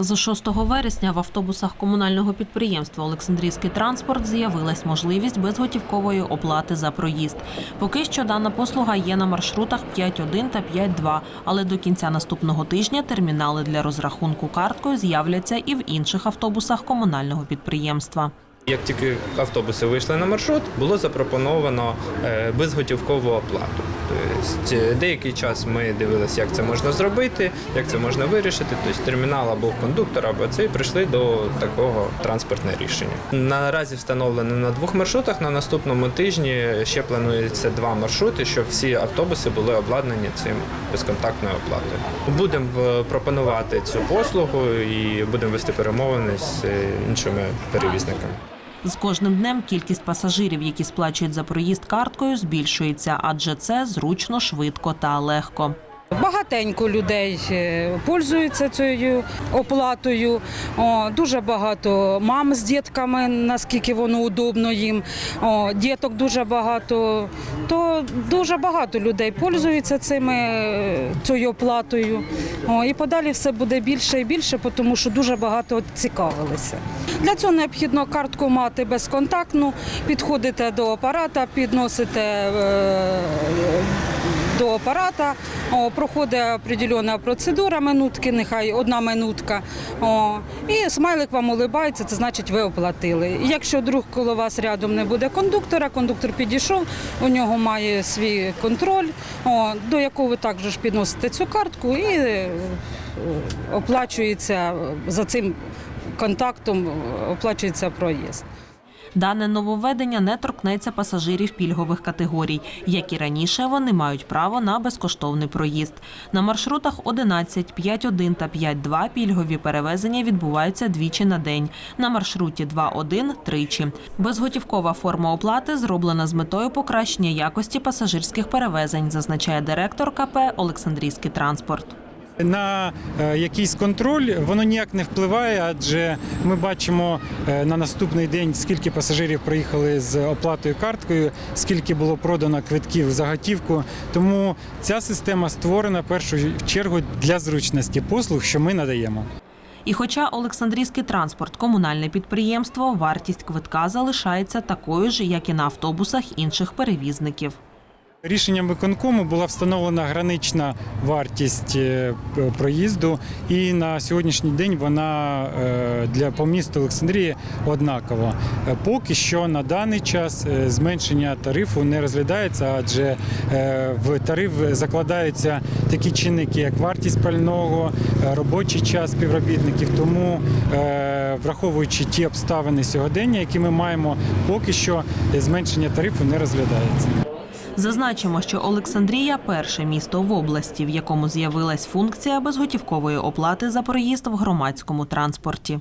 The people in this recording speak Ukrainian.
З 6 вересня в автобусах комунального підприємства Олександрійський транспорт з'явилась можливість безготівкової оплати за проїзд. Поки що дана послуга є на маршрутах 5.1 та 5.2, але до кінця наступного тижня термінали для розрахунку карткою з'являться і в інших автобусах комунального підприємства. Як тільки автобуси вийшли на маршрут, було запропоновано е, безготівкову оплату. Тобто деякий час ми дивилися, як це можна зробити, як це можна вирішити. Тобто термінал або кондуктор, або це і прийшли до такого транспортне рішення. Наразі встановлено на двох маршрутах. На наступному тижні ще планується два маршрути, щоб всі автобуси були обладнані цим безконтактною оплатою. Будемо е, пропонувати цю послугу і будемо вести перемовини з е, іншими перевізниками. З кожним днем кількість пасажирів, які сплачують за проїзд карткою, збільшується, адже це зручно, швидко та легко. Багатенько людей е, пользуються цією оплатою. Дуже багато мам з дітками, наскільки воно удобно їм. Діток дуже багато. То дуже багато людей пользуються цими е, цією оплатою. І подалі все буде більше і більше, тому що дуже багато цікавилися. Для цього необхідно картку мати безконтактну, підходите до апарата, підносите. е, до апарата, проходить определена процедура, минутки, нехай одна минутка. І смайлик вам улибається, це значить ви оплатили. Якщо друг коло вас рядом не буде кондуктора, кондуктор підійшов, у нього має свій контроль, до якого ви також підносите цю картку і е, оплачується за цим контактом, оплачується проїзд. Дане нововведення не торкнеться пасажирів пільгових категорій. Як і раніше, вони мають право на безкоштовний проїзд. На маршрутах 11, 5.1 та 5.2 пільгові перевезення відбуваються двічі на день. На маршруті 2.1 – тричі. Безготівкова форма оплати зроблена з метою покращення якості пасажирських перевезень, зазначає директор КП Олександрійський транспорт. На е, якийсь контроль воно ніяк не впливає, адже ми бачимо е, на наступний день, скільки пасажирів приїхали з оплатою карткою, скільки було продано квитків за готівку. Тому ця система створена в першу чергу для зручності послуг, що ми надаємо. І хоча Олександрійський транспорт комунальне підприємство, вартість квитка залишається такою ж, як і на автобусах інших перевізників. Рішенням виконкому була встановлена гранична вартість е, проїзду, і на сьогоднішній день вона е, для по місту Олександрії однакова. Е, Поки що на даний час зменшення тарифу не розглядається, адже в тариф закладаються такі чинники, як вартість пального, робочий час співробітників. Тому, враховуючи ті обставини сьогодення, які ми маємо, поки що зменшення тарифу не розглядається. Зазначимо, що Олександрія перше місто в області, в якому з'явилась функція безготівкової оплати за проїзд в громадському транспорті.